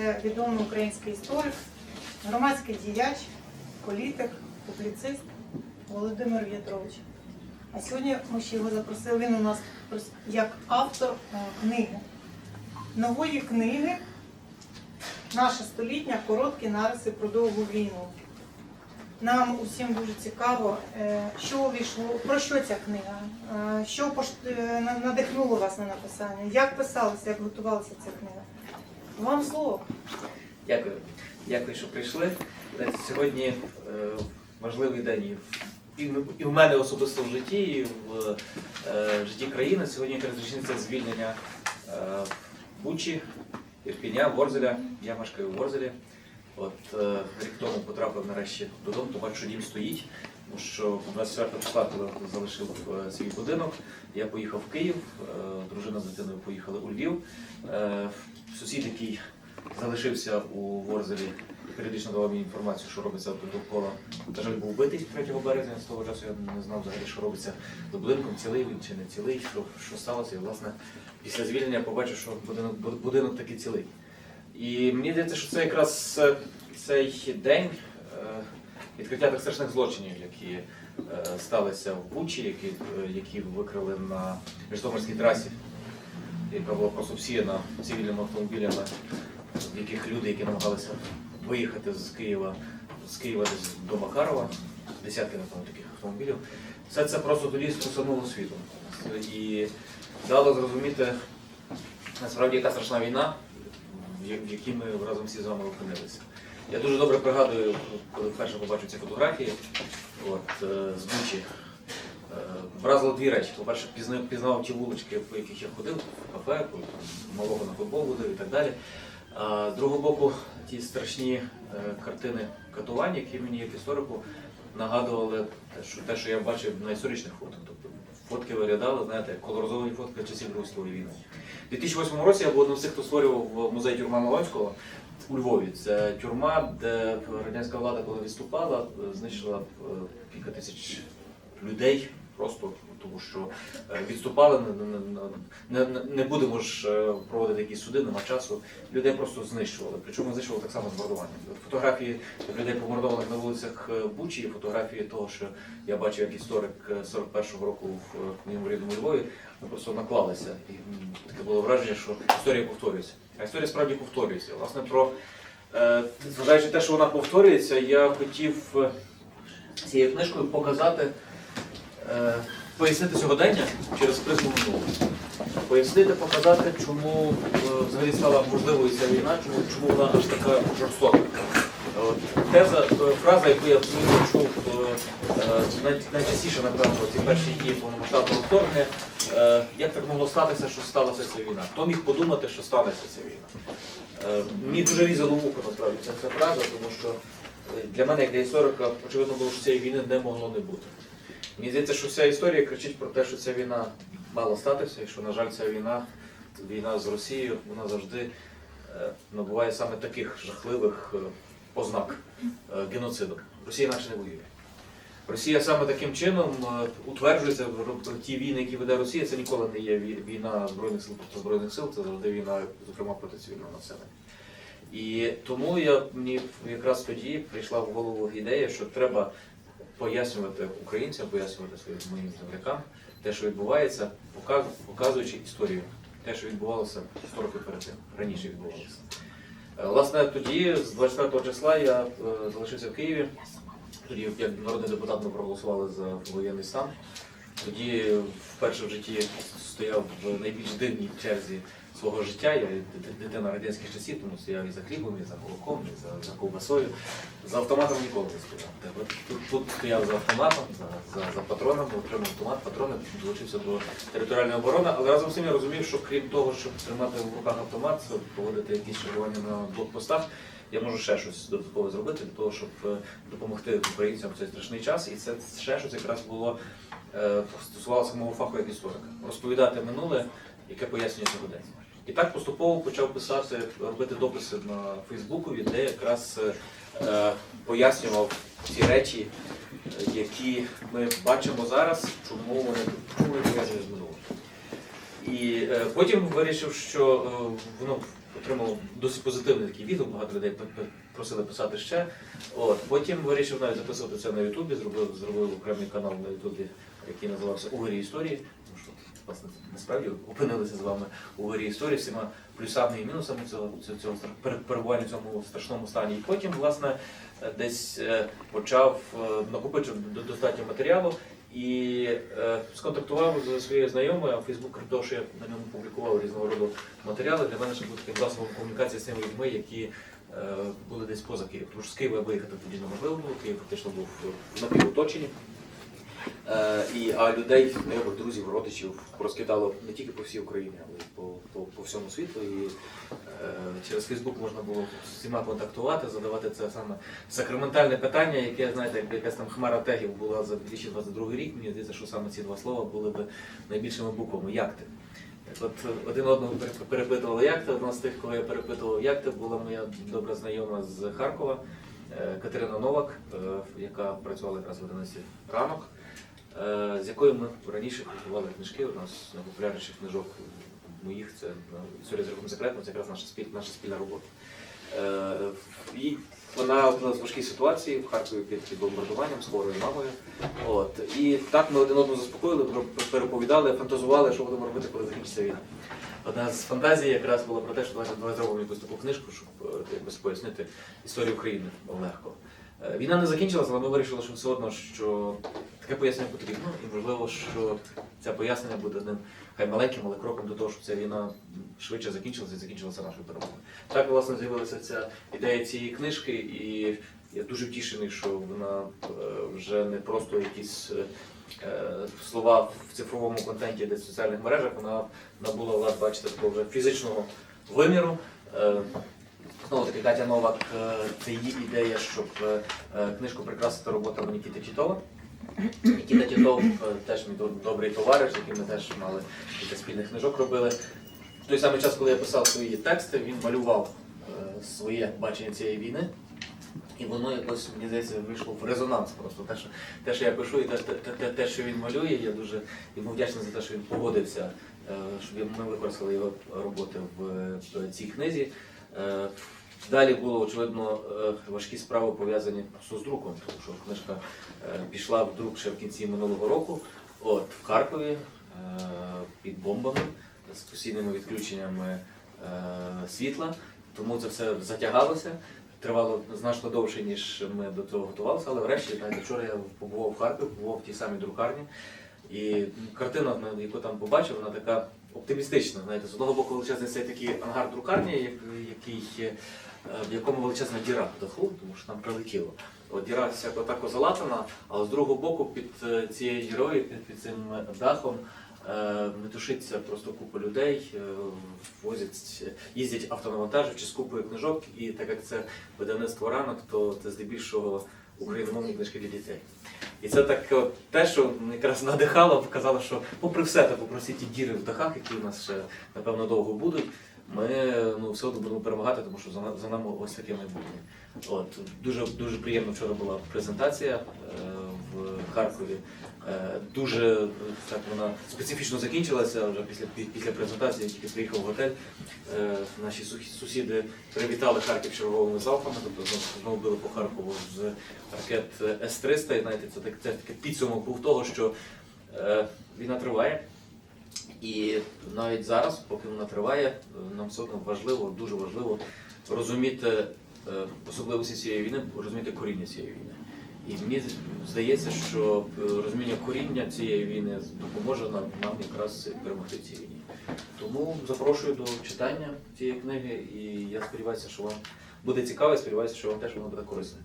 Це відомий український історик, громадський діяч, політик, публіцист Володимир В'ятрович. А сьогодні ми ще його запросили. Він у нас як автор е, книги. Нової книги Наше століття короткі нариси про довгу війну. Нам усім дуже цікаво, е, що увійшло, про що ця книга, е, що надихнуло вас на написання, як писалася, як готувалася ця книга. Вам слово. Дякую. Дякую, що прийшли. Сьогодні е, важливий день і в- мене особисто в житті, і в е, житті країни. Сьогодні якраз річниця звільнення е, Бучі, Ірпіня, Ворзеля. Я мешкаю в Ворзелі. От рік тому потрапив нарешті додому, побачив, що дім стоїть. Тому що 24 числа, коли залишив е, свій будинок, я поїхав в Київ, е, дружина з дитиною поїхали у Львів. Е, Сусід, який залишився у Ворзелі періодично давав мені інформацію, що робиться довкола. На жаль, був вбитий 3 березня, з того часу я не знав взагалі, що робиться з будинком, цілий він чи не цілий, що, що сталося. І власне після звільнення я побачив, що будинок, будинок таки цілий. І мені здається, що це якраз цей день відкриття тих страшних злочинів, які е, сталися в Бучі, які, е, які викрили на Житомирській трасі, яка була просто всіяна цивільними автомобілями, в яких люди, які намагалися виїхати з Києва, з Києва до Макарова, десятки напевно таких автомобілів. Все це просто тоді способнуло світом. І дало зрозуміти насправді яка страшна війна, в якій ми разом всі з вами опинилися. Я дуже добре пригадую, коли вперше побачив ці фотографії от, е, з Бучі. Е, Вразило дві речі. По-перше, пізнав, пізнав ті вулички, по яких я ходив, в кафе, малого на футбол водив і так далі. А з другого боку, ті страшні е, картини катувань, які мені як історику нагадували те, що, те, що я бачив на історичних фото. Тобто фотки виглядали, знаєте, колоризовані фотки часів Другої війни. У 2008 році я був одним з тих, хто створював музей тюрма Малонського у Львові. Це тюрма, де радянська влада, коли відступала, знищила е, кілька тисяч людей. Просто тому, що е, відступали, не, не, не, будемо ж е, проводити якісь суди, нема часу. Людей просто знищували. Причому знищували так само з мордуванням. Фотографії людей помордованих на вулицях Бучі, фотографії того, що я бачив як історик е, 41-го року в моєму рідному Львові, просто наклалися. І таке було враження, що історія повторюється. А історія справді повторюється. Власне, про е, зважаючи те, що вона повторюється, я хотів е, цією книжкою показати. Е, Пояснити сьогодення через призму минулого. Пояснити, показати, чому взагалі стала можливою ця війна, чому, чому вона аж така жорстока. Теза, фраза, яку я абсолютно чув найчастіше, напевно, ці перші дні повномасштабного вторгнення, як так могло статися, що сталася ця війна? Хто міг подумати, що станеться ця війна? Е, Мені дуже різало вухо, насправді, ця, фраза, тому що е, для мене, як для історика, очевидно було, що цієї війни не могло не бути. Мені здається, що вся історія кричить про те, що ця війна мала статися, і що, на жаль, ця війна, війна з Росією, вона завжди е, набуває саме таких жахливих е, ознак е, геноциду. Росія інакше не воює. Росія саме таким чином е, утверджується в ті війни, які веде Росія, це ніколи не є війна збройних сил проти збройних сил, це завжди війна, зокрема, проти цивільного населення. І тому я мені якраз тоді прийшла в голову ідея, що треба пояснювати українцям, пояснювати своїм моїм землякам те, що відбувається, показуючи історію, те, що відбувалося 100 років перед тим, раніше відбувалося. Е, Власне, тоді, з 24 числа, я е, залишився в Києві. Тоді, як народний депутат, ми проголосували за воєнний стан. Тоді вперше в житті стояв в найбільш дивній черзі свого життя. Я дит- дитина радянських часів, тому стояв і за хлібом, і за молоком, і за, за ковбасою. За автоматом ніколи не стояв. Тут, тут стояв за автоматом, за, за, за патроном, отримав автомат, патрони, долучився до територіальної оборони, але разом з тим я розумів, що крім того, щоб тримати в руках автомат, проводити якісь чергування на блокпостах, я можу ще щось додаткове зробити для того, щоб е, допомогти українцям в цей страшний час. І це ще щось якраз було е, стосувалося мого фаху як історика. Розповідати минуле, яке пояснює сьогодення. І так поступово почав писати, робити дописи на Фейсбукові, де якраз е, е, пояснював ці речі, які ми бачимо зараз, чому вони пов'язані з минулим. І е, потім вирішив, що е, воно отримав досить позитивний такий відгук, багато людей просили писати ще. От. Потім вирішив навіть записувати це на Ютубі, зробив, зробив окремий канал на Ютубі, який називався У горі історії. Тому що власне насправді опинилися з вами у горі історії всіма плюсами і мінусами цього, цього, перебування в цьому страшному стані. І потім, власне, десь е, почав накопичив до- достатньо матеріалу і е, сконтактував з своєю знайомою, Фейсбук крім я на ньому публікував різного роду матеріали. Для мене ще був таким засобом комунікації з тими людьми, які е, були десь поза Києвом. Тому що з Києва виїхати тоді неможливо було, Київ фактично був в напівоточенні. Е, і, а людей, знайомих, друзів, родичів розкидало не тільки по всій Україні, але й по, по, по всьому світу. І е, через Фейсбук можна було з всіма контактувати, задавати це саме сакраментальне питання, яке, знаєте, якась там хмара тегів була за 2022 рік. Мені здається, що саме ці два слова були б найбільшими буквами. Як ти? От один одного пере- перепитували, як ти. Одна з тих, кого я перепитував, як ти, була моя добра знайома з Харкова, е, Катерина Новак, е, яка працювала якраз в 11 ранок, якою ми раніше купували книжки. У нас найпопулярніших книжок моїх це ну, історія з рухом секретно, це якраз наша спіль, наша спільна робота. Е, І вона опинилась в важкій ситуації в Харкові під, бомбардуванням з хворою мамою. От. І так ми один одного заспокоїли, переповідали, фантазували, що будемо робити, коли закінчиться війна. Одна з фантазій якраз була про те, що давай зробимо якусь таку книжку, щоб е, якось пояснити історію України легко. Е, Війна не закінчилася, але ми вирішили, що все одно, що таке пояснення потрібно, і можливо, що це пояснення буде одним хай маленьким, але кроком до того, щоб ця війна швидше закінчилася і закінчилася нашою перемогою. Так, власне, з'явилася ця ідея цієї книжки, і я дуже втішений, що вона е, вже не просто якісь е, слова в цифровому контенті, десь в соціальних мережах, вона набула бачите, такого вже фізичного виміру. Знову таки, Катя Новак, е, це її ідея, щоб е, е, книжку прикрасити роботами Нікіти Тітова. Нікіта Тітов теж мій добрий товариш, з яким ми теж мали спільних книжок робили. В той самий час, коли я писав свої тексти, він малював своє бачення цієї війни. І воно якось, мені здається, вийшло в резонанс просто. Те, що, те, що я пишу, і те, те, те, що він малює, я дуже йому вдячний за те, що він погодився, щоб ми використали його роботи в цій книзі. Далі було, очевидно, е, важкі справи пов'язані з друком, тому що книжка е, пішла в друк ще в кінці минулого року, от, в Харкові е, під бомбами з постійними відключеннями світла. Тому це все затягалося. Тривало значно довше, ніж ми до цього готувалися, але врешті, знаєте, вчора я побував в Харкові, побував в тій самій друкарні. І картина, яку там побачив, вона така оптимістична. Знаєте, з одного боку величезний цей такий ангар друкарні, який, е, в якому величезна діра в даху, тому що там прилетіло. От діра вся так залатана, але з другого боку під е, цією дірою, під, під цим дахом е, метушиться просто купа людей, возять, їздять автонавантажівчі з купою книжок, і так як це видавництво ранок, то це здебільшого україномовні книжки для дітей. І це так те, що якраз надихало, показало, що попри все, та попри всі ті діри в дахах, які у нас ще напевно довго будуть, ми ну, все одно будемо перемагати, тому що за, за нами ось таке майбутнє. От, дуже, дуже приємно вчора була презентація е, в Харкові. Е, дуже так вона специфічно закінчилася вже після, після презентації, я тільки приїхав в готель. Е, наші сусіди привітали Харків черговими залпами, тобто знову- били по Харкову з ракет С-300. І знаєте, це, так, це підсумок був того, що е, війна триває. І навіть зараз, поки вона триває, нам все одно важливо, дуже важливо розуміти особливості цієї війни, розуміти коріння цієї війни. І мені здається, що е, розуміння коріння цієї війни допоможе нам, нам якраз перемогти цій війні. Тому запрошую до читання цієї книги, і я сподіваюся, що вам буде цікаво, і сподіваюся, що вам теж воно буде корисним.